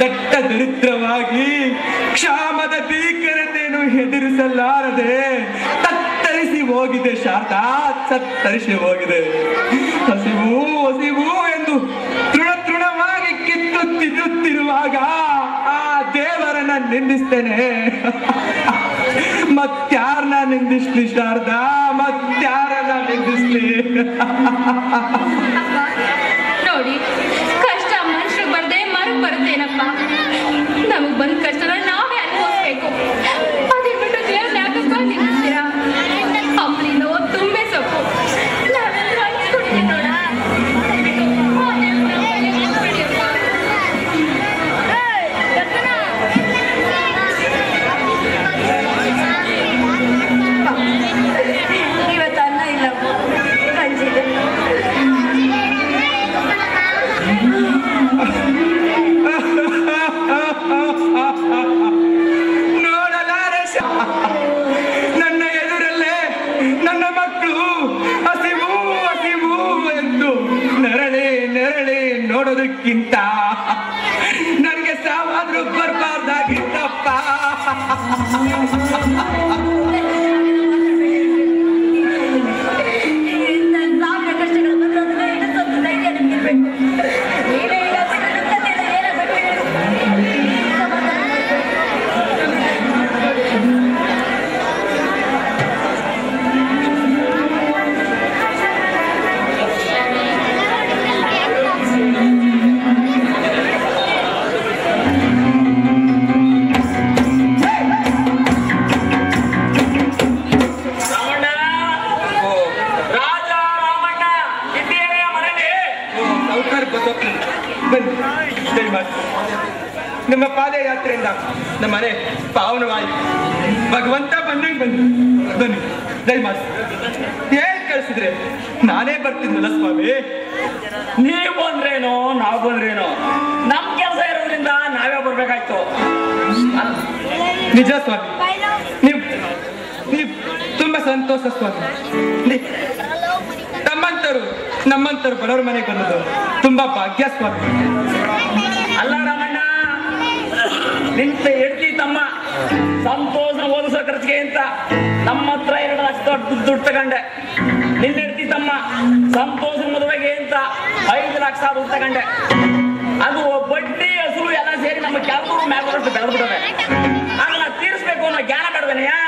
ದಟ್ಟ ದರಿದ್ರವಾಗಿ ಕ್ಷಾಮದ ಭೀಕರತೆಯನ್ನು ಹೆದರಿಸಲಾರದೆ ತತ್ತರಿಸಿ ಹೋಗಿದೆ ಶಾರದಾ ಸತ್ತರಿಸಿ ಹೋಗಿದೆ. ಹಸಿವು ಹಸಿವು ಎಂದು ತೃಣ ತೃಣವಾಗಿ ಕಿತ್ತು ತಿನ್ನುತ್ತಿರುವಾಗ ಆ ದೇವರನ್ನ ನಿಂದಿಸ್ತೇನೆ. ಮತ್ತಾರನ ನಿಂದಿಸ್ಲಿ ಶಾರದಾ ಮತ್ತಾರನ ನಿಂದಿಸ್ಲಿ. ನೋಡಿ ನೋಡೋದಕ್ಕಿಂತ ನನಗೆ ಸಾವಾದ್ರೂ ಬರಬಾರ್ದಾಗಿತ್ತಪ್ಪ. ಬನ್ನಿ ಬನ್ನಿ ದಯಮಾಡಿ ಹೇಗೆ ಕಳಿಸಿದ್ರೆ? ನಾನೇ ಬರ್ತಿದ್ನಲ್ಲ ಸ್ವಾಮಿ. ನೀವು ಬಂದ್ರೇನೋ, ನಾವು ಬಂದ್ರೇನೋ. ನಮ್ ಕೆಲಸ ಇರೋದ್ರಿಂದ ನಾವೇ ಬರ್ಬೇಕಾಯ್ತು. ನಿಜ ಸ್ವಾಮಿ. ನೀವು ನೀವು ತುಂಬಾ ಸಂತೋಷ ಸ್ವಾಮಿ. ತಮ್ಮಂತರು, ನಮ್ಮಂತರು ಬಡವ್ರ ಮನೆಗೆ ಬಂದದ್ದು. ತುಂಬಾ ಭಾಗ್ಯ ಸ್ವಾಮಿ. ಖರ್ಚಿಗೆ ಅಂತ ನಮ್ಮ ಹತ್ರ ಎರಡು ಲಕ್ಷ ದುಡ್ಡು ದುಡ್ಡು ತಗೊಂಡೆ. ನಿನ್ನೆಡ್ತಿ ತಮ್ಮ ಸಂತೋಷ ಮದುವೆಗೆ ಅಂತ ಐದು ಲಕ್ಷ ದುಡ್ಡು ತಗೊಂಡೆ. ಅದು ಬಡ್ಡಿ ಹಸಿರು ಎಲ್ಲ ಸೇರಿ ನಮ್ಮ ಕೆಲವರು ಮೇಲೆ ಬೆಳೆದ್ಬಿಟ್ಟವೆ. ಅದನ್ನ ತೀರಿಸ್ಬೇಕು ಅನ್ನೋ ಜ್ಞಾನ ಬೇಡವೇನೆಯಾ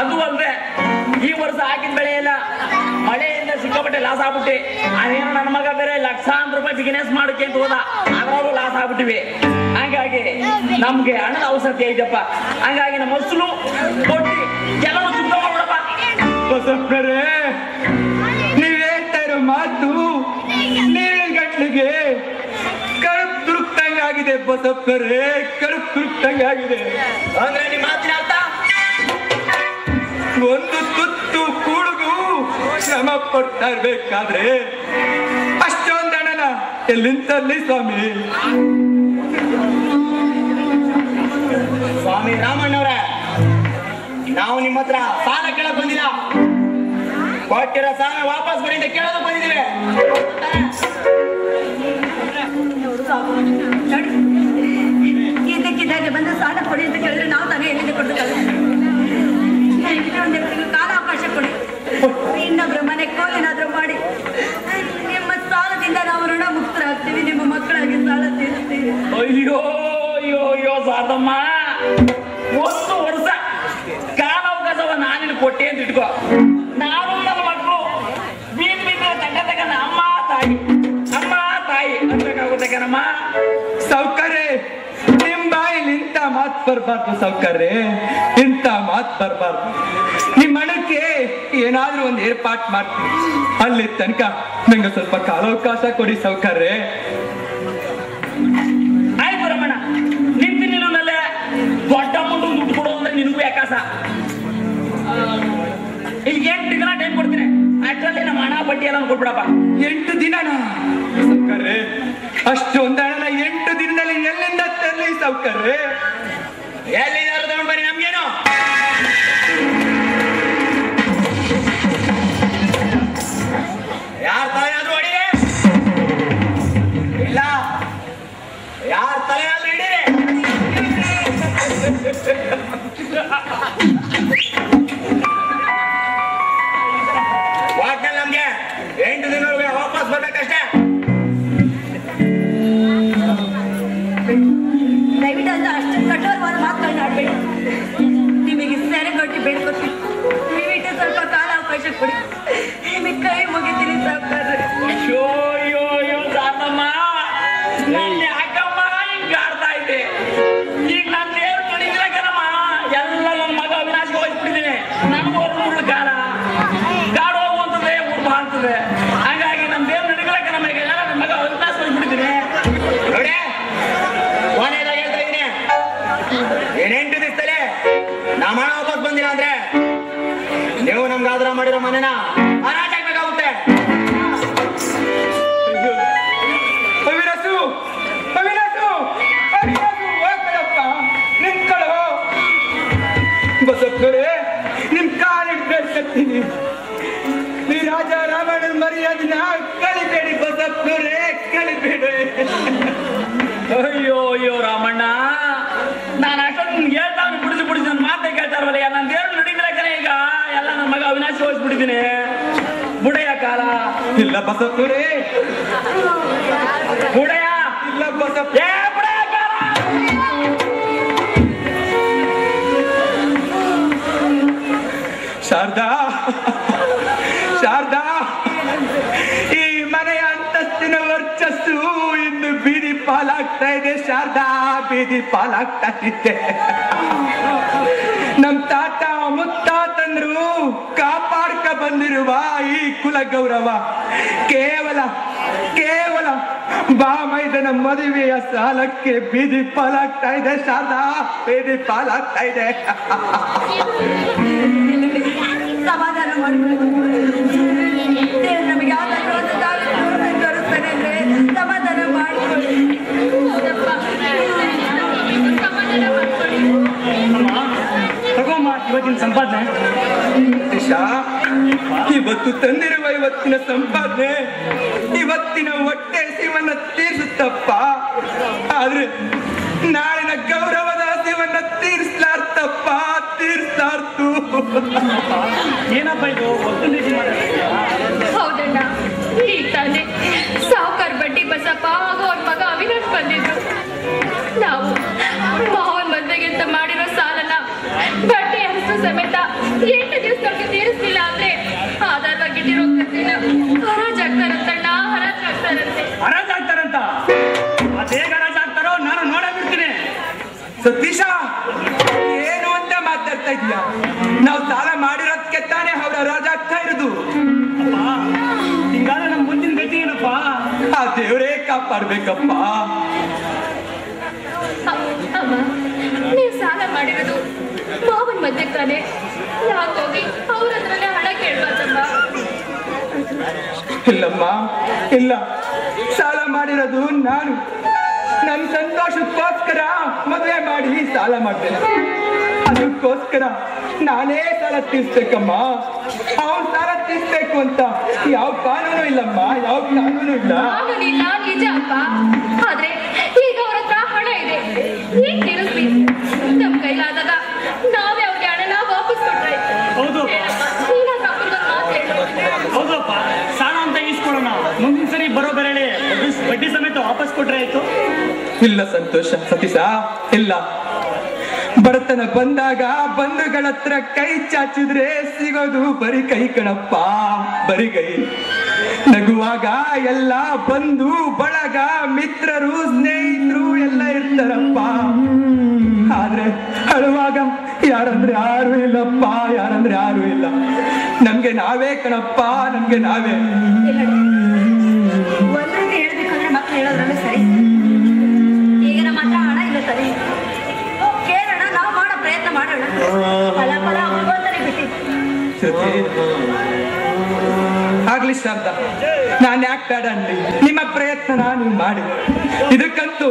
ಅದು ಅಲ್ದೆ ಈ ವರ್ಷ ಹಾಕಿದ ಬೆಳೆ ಇಲ್ಲ ಮಳೆಯಿಂದ ಸಿಕ್ಕಾಪಟ್ಟೆ ಲಾಸ್ ಆಗ್ಬಿಟ್ಟೆ. ಅದೇನು ನನ್ನ ಮಗ ಬೇರೆ ಲಕ್ಷಾಂತರ ರೂಪಾಯಿ ಬಿಸಿನೆಸ್ ಮಾಡಕ್ಕೆ ಅಂತ ಹೋದ. ಅದರಲ್ಲೂ ಲಾಸ್ ಆಗ್ಬಿಟ್ಟಿವಿ. ಹಂಗಾಗಿ ನಮ್ಗೆ ಹಣದ ಅವಶ್ಯಕತೆ ಐತಪ್ಪ ಹಂಗಾಗಿ ನಮ್ಮ ಮಸ್ಲು ಕೊಟ್ಟಿ ಕೆಲವು ಸುತ್ತ ಮಾಡ್ಬಿಡಪ್ಪ ಬಸಪ್ಪರೇ ನೀವ್ ಹೇಳ್ತಾ ಇರೋ ಮಾತು ನೀಳಗಟ್ಲಿಗೆ ಕರುಪ್ ತುರುಕ್ತಂಗಾಗಿದೆ ಬಸಪ್ಪರೇ ಕರುಪ್ ತುರುಕ್ತಂಗಾಗಿದೆ ಅಂದ್ರೆ ನಿಮ್ಮ ಮಾತಿನ ಅರ್ಥ? ಒಂದು ತುತ್ತು ಶ್ರಮ ಪಡ್ತಾ ಇರ್ಬೇಕಾದ್ರೆ ಅಷ್ಟೊಂದು ಹಣನ ಎಲ್ಲಿಂತಲ್ಲಿ ಸ್ವಾಮಿ? ಸ್ವಾಮಿ ರಾಮಣ್ಣವ್ರ ನಾವು ನಿಮ್ಮ ಹತ್ರ ಸಾಲ ಕೇಳಕ್ ಬಂದಿಲ್ಲ. ಕೊಟ್ಟಿರ ಸಾಲ ವಾಪಸ್ ಕೊಡಿ ಅಂತ ಕೇಳೋದು ಬಂದಿದ್ದೀವಿ. ಇದ್ದಕ್ಕಿದ್ದಾಗೆ ಬಂದು ಸಾಲ ಕೊಡಿ ಅಂತ ಕೇಳಿದ್ರೆ ನಾವು ತಾನೇ ಎಲ್ಲಿಂದ ಕೊಡ್ಬೇಕಾದ್ರೆ ಕಾಲಾವಕಾಶ ತಿಂಗಳು ಕಾಲ ಅವಕಾಶ ಕೊಡಿ. ಇನ್ನೊಬ್ರ ಏನಾದ್ರೂ ಮಾಡಿ. ನಿಮ್ಮ ಸಾಲದಿಂದ ನಾವು ಋಣ ಮುಕ್ತರಾಗ್ತೀವಿ, ನಿಮ್ಮ ಮಕ್ಕಳಾಗಿ ಸಾಲ ತೀರಿಸ್ತೀವಿ. ಅಯ್ಯೋ ಅಯ್ಯೋ ಅಯ್ಯೋ ಸಾಧಮ್ಮ ಒಂದು ವರ್ಷ ಕಾಲಾವಕಾಶವ ನಾನಿನ್ ಕೊಟ್ಟೆ ಅಂತ ಇಟ್ಕೋ. ನಾನು ನನ್ನ ಮಕ್ಕಳು ಬೀದ್ ಬಿದ್ದ ತಕ್ಕ ತಕ್ಕನ ಅಮ್ಮ ತಾಯಿ ಅಮ್ಮ ತಾಯಿ ಅನ್ಬೇಕಾಗುತ್ತೆ ಕಣಮ್ಮ. ಸೌಕರ್ಯ. ಮಾತ್ ಬರಬಾರ್ದು ಸಾವುಕಾರ್ರೆ ಇಂತ ಮಾತ್ ಬರಬಾರ್ದು. ನಿಮ್ಮ ಹಣಕ್ಕೆ ಏನಾದ್ರೂ ಒಂದು ಏರ್ಪಾಟ್ ಮಾಡ್ತೀನಿ ಅಲ್ಲಿ ತನಕ ನಂಗೆ ಸ್ವಲ್ಪ ಕಾಲಾವಕಾಶ ಕೊಡಿ ಸೌಕರ್ರೆ ಆಯ್ತು ರಮಣ ನಿಂತು ನಿಲ್ಲುನಲ್ಲೇ ದೊಡ್ಡ ಮುಂಡು ದುಡ್ಡು ಕೊಡು ಅಂದ್ರೆ ನಿನಗೂ ಯಾಕಾಸ ಈಗ ಎಂಟು ದಿನ ಟೈಮ್ ಕೊಡ್ತೀನಿ. ಅಷ್ಟರಲ್ಲಿ ನಮ್ಮ ಹಣ ಬಡ್ಡಿ ಎಲ್ಲ ಕೊಟ್ಬಿಡಪ್ಪ. ಎಂಟು ದಿನನ? ಸೌಕರ್ಯ. ಅಷ್ಟೊಂದು ಹಣನ ಎಂಟು ದಿನದಲ್ಲಿ ಎಲ್ಲಿಂದ ತರಲಿ ಸೌಕರ್ಯ? එයාලේ ධර්ම පරිණාම කියනවා ಆದ್ರ ಮಾಡಿರೋ ಹೋಗ್ಬಿಟ್ಟಿದ್ದೀನಿ ಬುಡೆಯ ಕಾಲ. ಇಲ್ಲ ಬಸಪ್ಪರೇ ಬುಡೆಯ ಇಲ್ಲ ಬಸಪ್ಪ. ಶಾರದಾ. ಶಾರದಾ. ಈ ಮನೆಯ ಅಂತಸ್ತಿನ ವರ್ಚಸ್ಸು ಇನ್ನು ಬೀದಿ ಪಾಲಾಗ್ತಾ ಇದೆ ಶಾರದಾ. ಬೀದಿ ಪಾಲಾಗ್ತಾ ಇದೆ. ನಮ್ ತಾತ ಮುತ್ತಾತಂದ್ರು ಕಾಪಾಡ್ಕ ಬಂದಿರುವ ಈ ಕುಲ ಗೌರವ. ಕೇವಲ ಕೇವಲ ಬಾಮೈದನ ಮದುವೆಯ ಸಾಲಕ್ಕೆ ಬೀದಿ ಪಾಲಾಗ್ತಾ ಇದೆ, ಶಾರದಾ, ಬೀದಿ ಪಾಲಾಗ್ತಾ ಇದೆ. ಇವತ್ತಿನ ಸಂಪಾದನೆ? ಇವತ್ತು ತಂದಿರುವ ಇವತ್ತಿನ ಸಂಪಾದನೆ ಇವತ್ತಿನ ಹೊಟ್ಟೆ ಸಿವನ್ನ ತೀರಿಸುತ್ತಪ್ಪ. ಆದ್ರೆ ನಾಳಿನ ಗೌರವದ ಸಿವನ್ನ ತೀರಿಸ್ಲಾರ್ತಪ್ಪ ತೀರಿಸ್ಲಾರ್ತು ಏನಪ್ಪ ಇದು? ಒತ್ತು ಮಾಡಿರ್ತೀಯ ಹೌದಣ್ಣ ಈ ತಾನೆ ಸಾವುಕಾರ್ ಬಡ್ಡಿ ಬಸಪ್ಪ ಹಾಗೂ ಅವ್ರ ಮಗ ಅವಿನಾಶ್ ಬಂದಿದ್ರು. ನಾವು ದೇವರೇ ಕಾಪಾಡ್ಬೇಕಪ್ಪ. ನೀವು ಸಾಲ ಮಾಡಿರೋದು ಮಾವನ್ ಮಧ್ಯೆ ತಾನೆ. ಹೋಗಿ ಅವ್ರ ಹತ್ರನೇ ಹಣ ಕೇಳ್ಬಾರ್ದಮ್ಮ. ಇಲ್ಲಮ್ಮ ಇಲ್ಲ. ಸಾಲ ಮಾಡಿರೋದು ನಾನು. ನನ್ನ ಸಂತೋಷಕ್ಕೋಸ್ಕರ ಮದುವೆ ಮಾಡಿ ಸಾಲ ಮಾಡ್ತೇನೆ ಅದಕ್ಕೋಸ್ಕರ ನಾನೇ ಸಾಲ ತೀರ್ಸ್ಬೇಕಮ್ಮ. ಅವ್ನ್ ಸಾಲ ತೀರ್ಸ್ಬೇಕು ಅಂತ ಯಾವ ಕಾನೂನು ಇಲ್ಲಮ್ಮ ಯಾವ ಕಾನೂನು ಇಲ್ಲ. ಕಾನೂನಿಲ್ಲ ನಿಜ ಅಪ್ಪ. ಆದ್ರೆ ಈಗ ಅವ್ರ ಹತ್ರ ಹಣ ಇದೆ. ಏನ್ ತೀರಿಸ್ಲಿ ನಮ್ ಕೈಲಾದಾಗ ನಾವೇ ಅವ್ರಿಗೆ ಹಣನ ವಾಪಸ್ ಕೊಟ್ರಾಯ್ತು ಹೌದು. ಹೌದಪ್ಪ ಸಾಲ ಅಂತ ಈಸ್ಕೊಳ್ಳೋಣ. ಮುಂದಿನ ಸರಿ ಬರೋ ಬೆರಳೆ. ಬಡ್ಡಿ- ಬಡ್ಡಿ ಸಮೇತ ವಾಪಸ್ ಕೊಟ್ರೆ ಆಯ್ತು? ಇಲ್ಲ ಸಂತೋಷ ಸತೀಶ. ಇಲ್ಲ. ಬಡತನ ಬಂದಾಗ ಬಂಧುಗಳ ಹತ್ರ ಕೈ ಚಾಚಿದ್ರೆ ಸಿಗೋದು ಬರಿ ಕೈ ಕಣಪ್ಪ, ಬರಿ ಕೈ. ನಗುವಾಗ ಎಲ್ಲ ಬಂಧು, ಬಳಗ, ಮಿತ್ರರು, ಸ್ನೇಹಿತರು ಎಲ್ಲ ಇರ್ತಾರಪ್ಪ. ಆದ್ರೆ ಅಳುವಾಗ ಯಾರಂದ್ರೆ ಯಾರು ಇಲ್ಲಪ್ಪ, ಯಾರಂದ್ರೆ ಯಾರು ಇಲ್ಲ. ನಮ್ಗೆ ನಾವೇ ಕಣಪ್ಪ, ನಮ್ಗೆ ನಾವೇ. ಹೇಳ್ಬೇಕಂದ್ರೆ ಮಕ್ಳು ಹೇಳೋದ್ರಲ್ಲೂ ಸರಿ. ಮಾಡೋಣ. ಫಲ ಫಲ ಆಗ್ಲಿ ಶಾರದಾ ನಾನು ಯಾಕೆ ಬೇಡ ಅನ್ಲಿ ನಿಮ್ಮ ಪ್ರಯತ್ನ ನಾನು ಮಾಡಿ ಇದಕ್ಕಂತೂ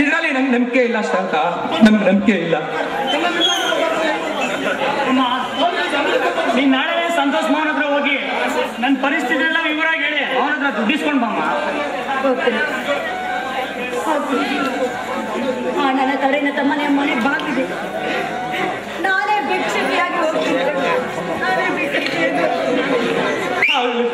ಇದರಲ್ಲಿ ನಂಗೆ ನಂಬಿಕೆ ಇಲ್ಲ ಶಾರದಾ. ನಮ್ಗೆ ನಂಬಿಕೆ ಇಲ್ಲ. ನೀನ್ ನಾಳೆ ಸಂತೋಷ್ ಮಾವನ ಹತ್ರ ಹೋಗಿ ನನ್ನ ಪರಿಸ್ಥಿತಿ ಎಲ್ಲ ವಿವರಾಗಿ ಹೇಳಿ. ಅವನ ಹತ್ರ ದುಡ್ಡಿಸ್ಕೊಂಡ್ ಬಮ್ಮ ಹಾ ನನ್ನ ತವರಿನ ತಮ್ಮನೆ ಮನೆ ಬಾಗಿದೆ. ನಾನೇ ಬೆಚ್ಚಗಿಯಾಗಿ ಹೋಗ್ತಿದ್ದೆ ನಾನೇ ಹೌದು